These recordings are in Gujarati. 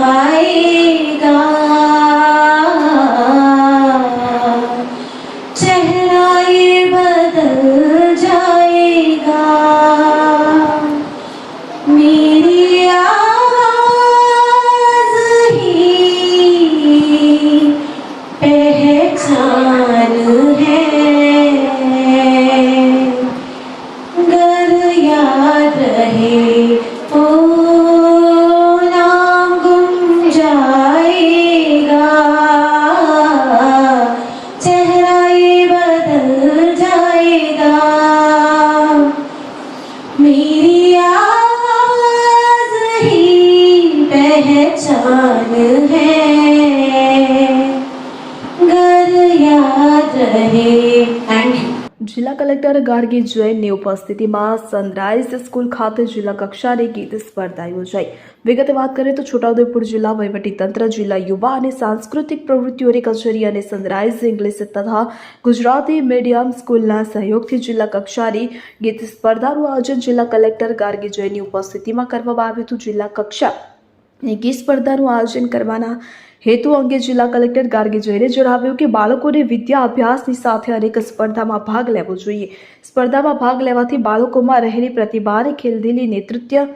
mais मेरी आवाज पहचान है જિલ્લા કલેક્ટર ગાર્ગી જૈનની ઉપસ્થિતિમાં સનરાઇઝ સ્કૂલ ખાતે જિલ્લા કક્ષાની ગીત સ્પર્ધા યોજાઈ. વિગતે વાત કરીએ તો છોટાઉદેપુર જિલ્લા વહીવટીતંત્ર, જિલ્લા યુવા અને સાંસ્કૃતિક પ્રવૃત્તિઓની કચેરી અને સનરાઇઝ ઇંગ્લિશ તથા ગુજરાતી મીડિયમ સ્કૂલના સહયોગથી જિલ્લા કક્ષાની ગીત સ્પર્ધાનું આયોજન જિલ્લા કલેક્ટર ગાર્ગી જૈનની ઉપસ્થિતિમાં કરવામાં આવ્યું હતું. જિલ્લા કક્ષા ની ગીત સ્પર્ધાનું આયોજન કરવાના હેતુ અંગે જિલ્લા કલેક્ટર ગાર્ગી જૈને જણાવ્યું કે બાળકોને વિદ્યા અભ્યાસની સાથે અનેક સ્પર્ધામાં ભાગ લેવો જોઈએ. સ્પર્ધામાં ભાગ લેવાથી બાળકોમાં રહેલી પ્રતિભા અને ખેલદીલી નેતૃત્વ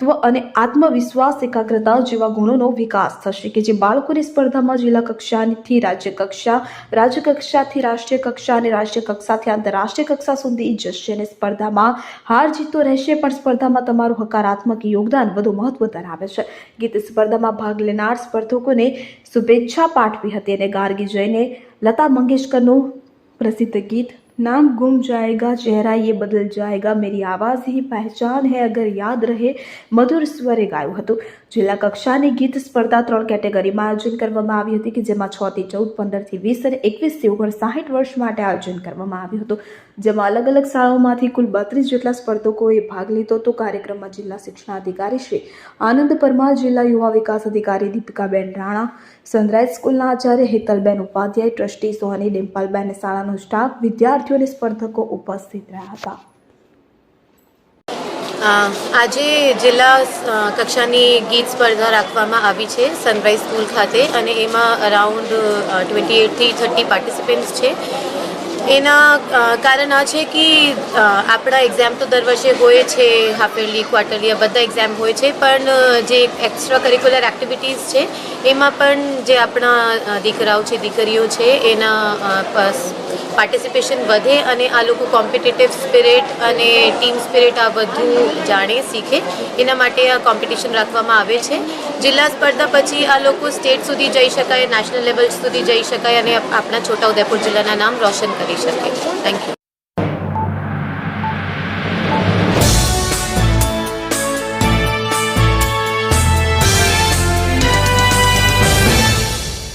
અને આત્મવિશ્વાસ, એકાગ્રતા જેવા ગુણોનો વિકાસ થશે કે જે બાળકોની સ્પર્ધામાં જિલ્લા કક્ષાથી રાજ્ય કક્ષા, રાજ્ય કક્ષાથી રાષ્ટ્રીય કક્ષા અને રાષ્ટ્રીય કક્ષાથી આંતરરાષ્ટ્રીય કક્ષા સુધી જશે અને સ્પર્ધામાં હાર જીતો રહેશે, પણ સ્પર્ધામાં તમારું હકારાત્મક યોગદાન વધુ મહત્વ ધરાવે છે. ગીત સ્પર્ધામાં ભાગ લેનાર સ્પર્ધકોને શુભેચ્છા પાઠવી હતી અને ગાર્ગી જઈને લતા મંગેશકરનું પ્રસિદ્ધ ગીત नाम गुम जाएगा चेहरा ये बदल जाएगा मेरी आवाज़ ही पहचान है अगर યાદ રહે મધુર સ્વરે ગાયું હતું જિલ્લા કક્ષાની ગીત સ્પર્ધા ત્રણ કેટેગરીમાં આયોજન કરવામાં આવી હતી કે જેમાં છ થી ચૌદ, પંદરથી વીસ અને એકવીસથી ઓગણ સાહીઠ વર્ષ માટે આયોજન કરવામાં આવ્યું હતું. જેમાં અલગ અલગ શાળાઓમાંથી કુલ બત્રીસ જેટલા સ્પર્ધકોએ ભાગ લીધો હતો. કાર્યક્રમમાં જિલ્લા શિક્ષણાધિકારી શ્રી આનંદ પરમાર, જિલ્લા યુવા વિકાસ અધિકારી દીપિકાબેન રાણા સનરાઈઝ સ્કૂલના આચાર્ય હેતલબેન ઉપાધ્યાય, ટ્રસ્ટી સોહની ડિમ્પલબેન શાળાનો સ્ટાફ, વિદ્યાર્થીઓ અને સ્પર્ધકો ઉપસ્થિત રહ્યા હતા. આજે જિલ્લા કક્ષાની ગીત સ્પર્ધા રાખવામાં આવી છે, સનરાઈઝ સ્કૂલ ખાતે, અને એમાં અરાઉન્ડ ટ્વેન્ટી એટથી થર્ટી પાર્ટિસિપન્ટ્સ છે. એના કારણ આ છે કે આપણા એક્ઝામ તો દર વર્ષે હોય છે હાફેલી ક્વાર્ટરલી બધા એક્ઝામ હોય છે, પણ જે એક્સ્ટ્રા કરિક્યુલર એક્ટિવિટીઝ છે, એમાં પણ જે આપણા દીકરાઓ છે, દીકરીઓ છે, એના પાર્ટિસિપેશન વધે અને આ લોકો કોમ્પિટિટિવ સ્પિરિટ અને ટીમ સ્પિરિટ આ બધું જાણે, શીખે. એના માટે આ કોમ્પિટિશન રાખવામાં આવે છે. જિલ્લા સ્પર્ધા પછી આ લોકો સ્ટેટ સુધી જઈ શકાય નેશનલ લેવલ સુધી જઈ શકાય અને આપણા છોટાઉદેપુર જિલ્લાના નામ રોશન કરી શકે થેન્ક યુ